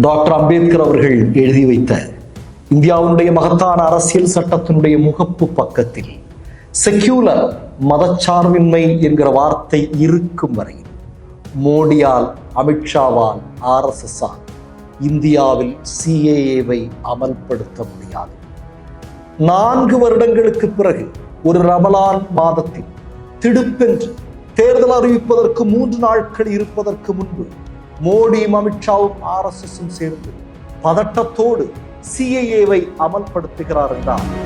Doctor Ambedkar அவர்கள் எழுதி வைத்த இந்தியாவினுடைய மகத்தான அரசியல் சட்டத்தினுடைய முகப்பு பக்கத்தில் செக்யூலர் மதச்சார்பின்மை என்கிற வார்த்தை இருக்கும் வரை மோடியால் அமித்ஷாவால் ஆர்எஸ்எஸ்ஸால் இந்தியாவில் சிஏஏவை அமல்படுத்த முடியாது. நான்கு வருடங்களுக்கு பிறகு ஒரு ரமலான் மாதத்தில் திடுப்பென்று தேர்தல் அறிவிப்பதற்கு மூன்று நாட்கள் இருப்பதற்கு முன்பு மோடியும் அமித்ஷாவும் ஆர்எஸ்எஸும் சேர்ந்து பதட்டத்தோடு சிஏஏவை அமல்படுத்துகிறார் என்றார்.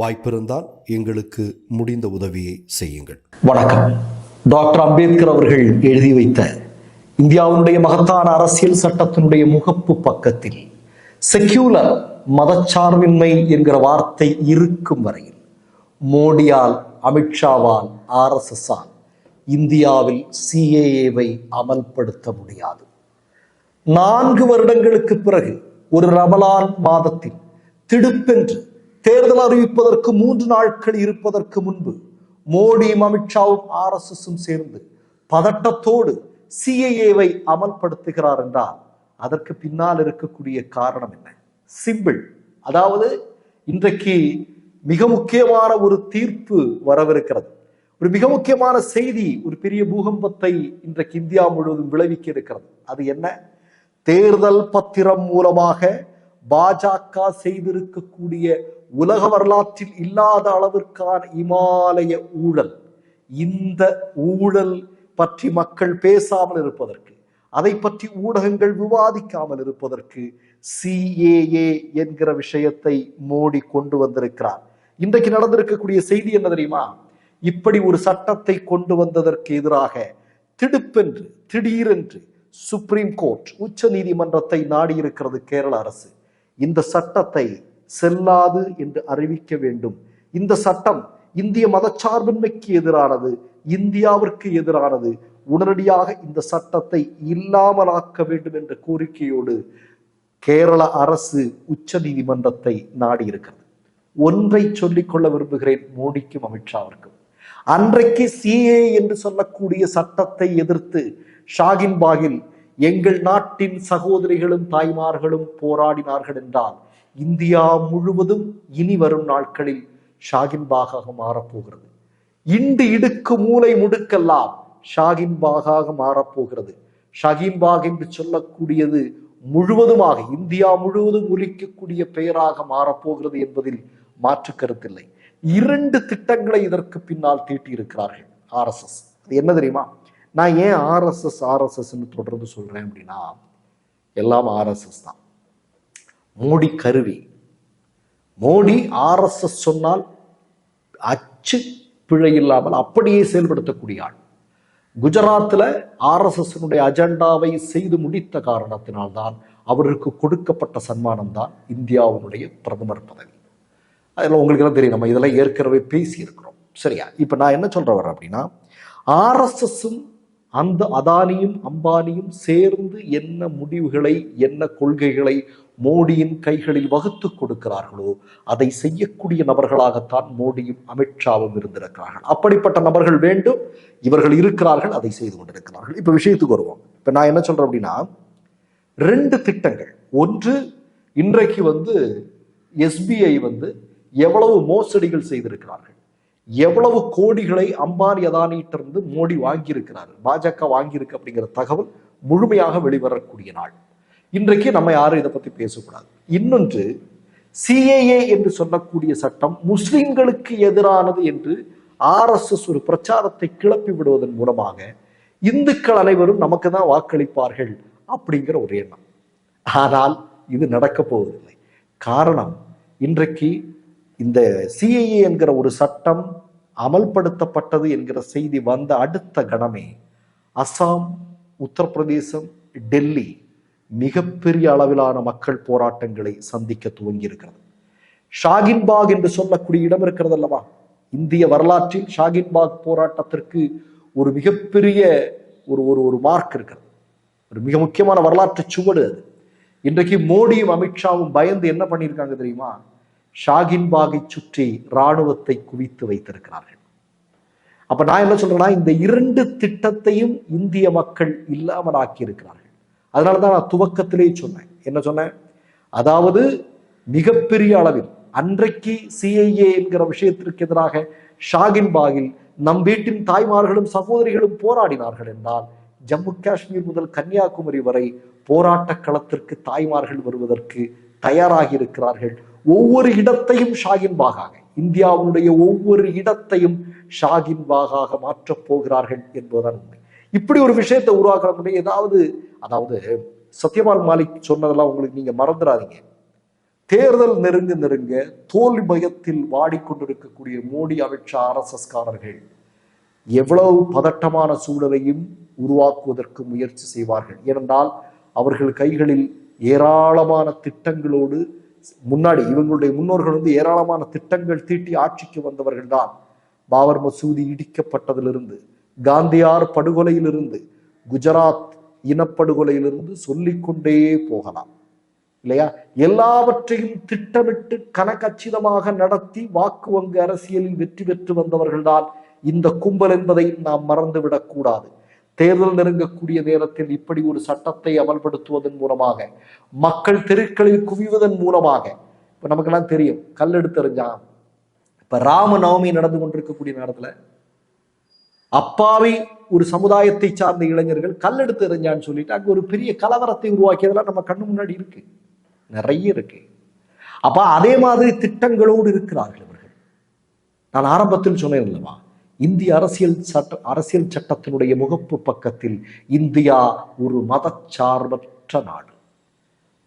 வாய்ப்பிருந்தால் எங்களுக்கு முடிந்த உதவியை செய்யுங்கள். வணக்கம். டாக்டர் அம்பேத்கர் அவர்கள் எழுதி வைத்த இந்தியாவினுடைய மகத்தான அரசியல் சட்டத்தினுடைய முகப்பு பக்கத்தில் செக்யூலர் மதச்சார்பின்மை என்கிற வார்த்தை இருக்கும் வரையில் மோடியால் அமித்ஷாவால் ஆர்எஸ்எஸ்ஸால் இந்தியாவில் சிஏஏவை அமல்படுத்த முடியாது. நான்கு வருடங்களுக்கு பிறகு ஒரு ரமலான் மாதத்தில் திடுப்பென்று தேர்தல் அறிவிப்பதற்கு மூன்று நாட்கள் இருப்பதற்கு முன்பு மோடியும் அமித்ஷாவும் ஆர்எஸ்எஸும் சேர்ந்து பதட்டத்தோடு சிஐஏவை அமல்படுத்துகிறார் என்றால் அதற்கு பின்னால் இருக்கக்கூடிய காரணம் என்ன? சிம்பிள் அதாவது இன்றைக்கு மிக முக்கியமான ஒரு தீர்ப்பு வரவிருக்கிறது. ஒரு மிக முக்கியமான செய்தி ஒரு பெரிய பூகம்பத்தை இன்றைக்கு இந்தியா முழுவதும் விளைவிக்க இருக்கிறது. அது என்ன? தேர்தல் பத்திரம் மூலமாக பாஜக செய்திருக்கக்கூடிய உலக வரலாற்றில் இல்லாத அளவிற்கான இமாலய ஊழல் இந்த ஊழல் பற்றி மக்கள் பேசாமல் இருப்பதற்கு அதை பற்றி ஊடகங்கள் விவாதிக்காமல் இருப்பதற்கு சிஏஏ என்கிற விஷயத்தை மோடி கொண்டு வந்திருக்கிறார். இன்றைக்கு நடந்திருக்கக்கூடிய செய்தி என்ன தெரியுமா? இப்படி ஒரு சட்டத்தை கொண்டு வந்ததற்கு எதிராக திடுப்பென்று திடீரென்று சுப்ரீம் கோர்ட் உச்ச நீதிமன்றத்தை நாடியிருக்கிறது கேரள அரசு. இந்த சட்டத்தை செல்லாது என்று அறிவிக்க வேண்டும். இந்த சட்டம் இந்திய மதச்சார்பின்மைக்கு எதிரானது இந்தியாவிற்கு எதிரானது. உடனடியாக இந்த சட்டத்தை இல்லாமலாக்க வேண்டும் என்ற கோரிக்கையோடு கேரள அரசு உச்ச நீதிமன்றத்தை நாடியிருக்கிறது. ஒன்றை சொல்லிக்கொள்ள விரும்புகிறேன் மோடிக்கும் அமித்ஷாவிற்கும். அன்றைக்கு சிஏ என்று சொல்லக்கூடிய சட்டத்தை எதிர்த்து ஷாகின் பாகில் எங்கள் நாட்டின் சகோதரிகளும் தாய்மார்களும் போராடினார்கள் என்றால் இந்தியா முழுவதும் இனி வரும் நாட்களில் ஷாகின் பாகாக மாறப்போகிறது. இண்டு இடுக்கு மூலை முடுக்கெல்லாம் ஷாகின் பாகாக மாறப்போகிறது. ஷாகின் பாக் என்று சொல்லக்கூடியது முழுவதுமாக இந்தியா முழுவதும் ஒலிக்கக்கூடிய பெயராக மாறப்போகிறது என்பதில் மாற்று கருத்தில்லை. இரண்டு திட்டங்களை இதற்கு பின்னால் தீட்டியிருக்கிறார்கள் ஆர்எஸ்எஸ் அது என்ன தெரியுமா? நான் ஏன் ஆர்எஸ்எஸ் ஆர்எஸ்எஸ்ன்னு தொடர்ந்து சொல்றேன் அப்படின்னா எல்லாம் ஆர்எஸ்எஸ் தான். மோடி கருவி. மோடி ஆர்எஸ்எஸ் சொன்னால் அச்சு பிழை இல்லாமல் அப்படியே செயல்படுத்தக்கூடிய ஆள். குஜராத்தில் ஆர்எஸ்எஸ்னுடைய அஜெண்டாவை செய்து முடித்த காரணத்தினால்தான் அவருக்கு கொடுக்கப்பட்ட சன்மானம் தான் இந்தியாவினுடைய பிரதமர் பதவி. அதில் உங்களுக்கு எல்லாம் தெரியும்? நம்ம இதெல்லாம் ஏற்கனவே பேசியிருக்கிறோம். சரியா? இப்போ நான் என்ன சொல்ற வரேன் அப்படின்னா ஆர்எஸ்எஸும் அந்த அதானியும் அம்பானியும் சேர்ந்து என்ன முடிவுகளை என்ன கொள்கைகளை மோடியின் கைகளில் வகுத்து கொடுக்கிறார்களோ அதை செய்யக்கூடிய நபர்களாகத்தான் மோடியும் அமித்ஷாவும் இருந்திருக்கிறார்கள். அப்படிப்பட்ட நபர்கள் வேண்டும். இவர்கள் இருக்கிறார்கள் அதை செய்து கொண்டிருக்கிறார்கள். இப்ப விஷயத்துக்கு வருவோம். இப்ப நான் என்ன சொல்றேன் அப்படின்னா ரெண்டு திட்டங்கள். ஒன்று இன்றைக்கு வந்து எஸ்பிஐ வந்து எவ்வளவு மோசடிகள் செய்திருக்கிறார்கள். எவ்வளவு கோடிகளை அம்பானி அதானியிட்டிருந்து மோடி வாங்கியிருக்கிறார். பாஜக வாங்கியிருக்கு அப்படிங்கிற தகவல் முழுமையாக வெளிவரக்கூடிய நாள். இன்றைக்கு நம்ம யாரும் இதை பத்தி பேசக்கூடாது. இன்னொன்று சிஏஏ என்று சொல்லக்கூடிய சட்டம் முஸ்லிம்களுக்கு எதிரானது என்று ஆர்எஸ்எஸ் ஒரு பிரச்சாரத்தை கிளப்பி விடுவதன் மூலமாக இந்துக்கள் அனைவரும் நமக்கு தான் வாக்களிப்பார்கள் அப்படிங்கிற ஒரு எண்ணம். ஆனால் இது நடக்க போவதில்லை. காரணம் இன்றைக்கு இந்த சிஐஏ என்கிற ஒரு சட்டம் அமல்படுத்தப்பட்டது என்கிற செய்தி வந்த அடுத்த கணமே அசாம் உத்தரப்பிரதேசம் டெல்லி மிகப்பெரிய அளவிலான மக்கள் போராட்டங்களை சந்திக்க துவங்கி இருக்கிறது ஷாகின்பாக் என்று சொல்லக்கூடிய இடம் இருக்கிறது அல்லவா? இந்திய வரலாற்றில் ஷாகின்பாக் போராட்டத்திற்கு ஒரு மிகப்பெரிய ஒரு ஒரு ஒரு மார்க் இருக்கிறது. ஒரு மிக முக்கியமான வரலாற்று சுவடு அது. இன்றைக்கு மோடியும் அமித்ஷாவும் பயந்து என்ன பண்ணியிருக்காங்க தெரியுமா? ஷாகின்பாகை சுற்றி ராணுவத்தை குவித்து வைத்திருக்கிறார்கள். அப்ப நான் என்ன சொல்றேன்னா இந்த இரண்டு திட்டத்தையும் இந்திய மக்கள் இல்லாமல் ஆக்கி இருக்கிறார்கள் அதனாலதான் நான் துவக்கத்திலே சொன்னேன். என்ன சொன்னேன்? அதாவது மிகப்பெரிய அளவில் அன்றைக்கு சிஐஏ என்கிற விஷயத்திற்கு எதிராக ஷாகின்பாகில் நம் வீட்டின் தாய்மார்களும் சகோதரிகளும் போராடினார்கள் என்றால் ஜம்மு காஷ்மீர் முதல் கன்னியாகுமரி வரை போராட்ட களத்திற்கு தாய்மார்கள் வருவதற்கு தயாராகி இருக்கிறார்கள். ஒவ்வொரு இடத்தையும் ஷாகின் பாகாக இந்தியாவுடைய ஒவ்வொரு இடத்தையும் ஷாகின் பாகாக மாற்றப் போகிறார்கள் என்பதுதான் உண்மை. இப்படி ஒரு விஷயத்தை உருவாக்குற முடியும் ஏதாவது அதாவது சத்யபால் மாலிக் சொன்னதெல்லாம் உங்களுக்கு நீங்க மறந்துடாதீங்க. தேர்தல் நெருங்க நெருங்க தோல்வி பயத்தில் வாடிக்கொண்டிருக்கக்கூடிய மோடி அமித்ஷா ஆர்எஸ்எஸ்காரர்கள் எவ்வளவு பதட்டமான சூழலையும் உருவாக்குவதற்கு முயற்சி செய்வார்கள். ஏனென்றால் அவர்கள் கைகளில் ஏராளமான திட்டங்களோடு முன்னாடி இவங்களுடைய முன்னோர்கள் வந்து ஏராளமான திட்டங்கள் தீட்டி ஆட்சிக்கு வந்தவர்கள் தான் பாபர் மசூதி இடிக்கப்பட்டதிலிருந்து காந்தியார் படுகொலையிலிருந்து குஜராத் இனப்படுகொலையிலிருந்து சொல்லிக்கொண்டே போகலாம். இல்லையா? எல்லாவற்றையும் திட்டமிட்டு கனகச்சிதமாக நடத்தி வாக்கு வங்கி அரசியலில் வெற்றி பெற்று வந்தவர்கள்தான் இந்த கும்பல் என்பதை நாம் மறந்துவிடக் கூடாது. தேர்தல் நெருங்கக்கூடிய நேரத்தில் இப்படி ஒரு சட்டத்தை அமல்படுத்துவதன் மூலமாக மக்கள் தெருக்களில் குவிவதன் மூலமாக இப்ப நமக்கெல்லாம் தெரியும் கல் எடுத்தெறிஞ்சான் இப்ப ராம நவமி நடந்து கொண்டிருக்கக்கூடிய நேரத்துல அப்பாவி ஒரு சமுதாயத்தை சார்ந்த இளைஞர்கள் கல்லெடுத்து எறிஞ்சான்னு சொல்லிட்டு அங்க ஒரு பெரிய கலவரத்தை உருவாக்கியதெல்லாம் நம்ம கண்ணு முன்னாடி இருக்கு. நிறைய இருக்கு. அப்ப அதே மாதிரி திட்டங்களோடு இருக்கிறார்கள் இவர்கள். நான் ஆரம்பத்தில் சொன்னேன் அல்லவா இந்திய அரசியல் சட்ட அரசியல் சட்டத்தினுடைய முகப்பு பக்கத்தில் இந்தியா ஒரு மதச்சார்பற்ற நாடு.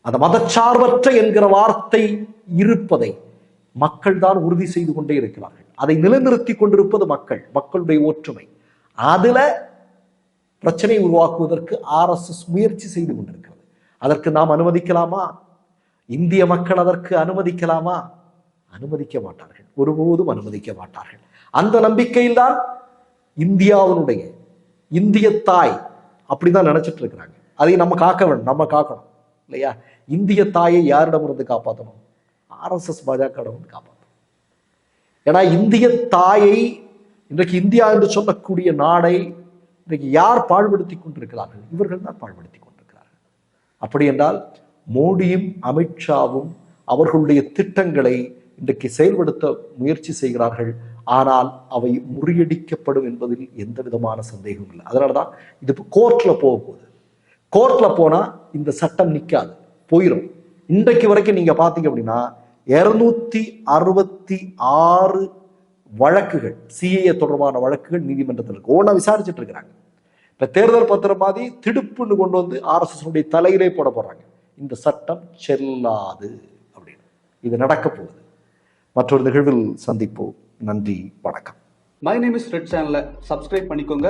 அந்த மதச்சார்பற்ற என்கிற வார்த்தை இருப்பதை மக்கள் தான் உறுதி செய்து கொண்டே இருக்கிறார்கள். அதை நிலைநிறுத்தி கொண்டிருப்பது மக்கள் மக்களுடைய ஒற்றுமை. அதுல பிரச்சனை உருவாக்குவதற்கு ஆர்எஸ்எஸ் முயற்சி செய்து கொண்டிருக்கிறது. அதற்கு நாம் அனுமதிக்கலாமா? இந்திய மக்கள் அதற்கு அனுமதிக்கலாமா? அனுமதிக்க மாட்டார்கள். ஒருபோதும் அனுமதிக்க மாட்டார்கள். அந்த நம்பிக்கையில்தான் இந்தியாவினுடைய இந்திய தாய் அப்படிதான் நினைச்சிட்டு இருக்கிறாங்க. அதை நம்ம காக்க வேண்டும். நம்ம காக்கணும். இல்லையா? இந்திய தாயை யாரிடமிருந்து காப்பாற்றணும் ஆர்எஸ்எஸ் பாஜக வந்து காப்பாற்றணும் ஏன்னா இந்திய தாயை இன்றைக்கு இந்தியா என்று சொல்லக்கூடிய நாடை இன்றைக்கு யார் பாழ்படுத்தி கொண்டிருக்கிறார்கள்? இவர்கள் தான் பாழ்படுத்தி கொண்டிருக்கிறார்கள். அப்படி என்றால் மோடியும் அமித்ஷாவும் அவர்களுடைய திட்டங்களை இன்றைக்கு செயல்படுத்த முயற்சி செய்கிறார்கள். ஆனால் அவை முறியடிக்கப்படும் என்பதில் எந்த விதமான சந்தேகமும் இல்லை. அதனாலதான் இது இப்போ கோர்ட்ல போக போகுது. கோர்ட்ல போனா இந்த சட்டம் நிற்காது போயிடும் இன்றைக்கு வரைக்கும் நீங்க பாத்தீங்க அப்படின்னா இருநூத்தி அறுபத்தி ஆறு வழக்குகள் சிஏஏ தொடர்பான வழக்குகள் நீதிமன்றத்தில் இருக்கு ஒவ்வொன்றா விசாரிச்சுட்டு இருக்கிறாங்க. இப்போ தேர்தல் பத்திரம் மாதிரி திடுப்புன்னு கொண்டு வந்து ஆர்எஸ்எஸ்னுடைய தலையிலே போட போகிறாங்க இந்த சட்டம் செல்லாது அப்படின்னு. இது நடக்க போகுது. மற்றொரு நிகழ்வில் சந்திப்போம். நன்றி வணக்கம். மை நேம் இஸ் ரெட் சேனலை சப்ஸ்கிரைப் பண்ணிக்கோங்க.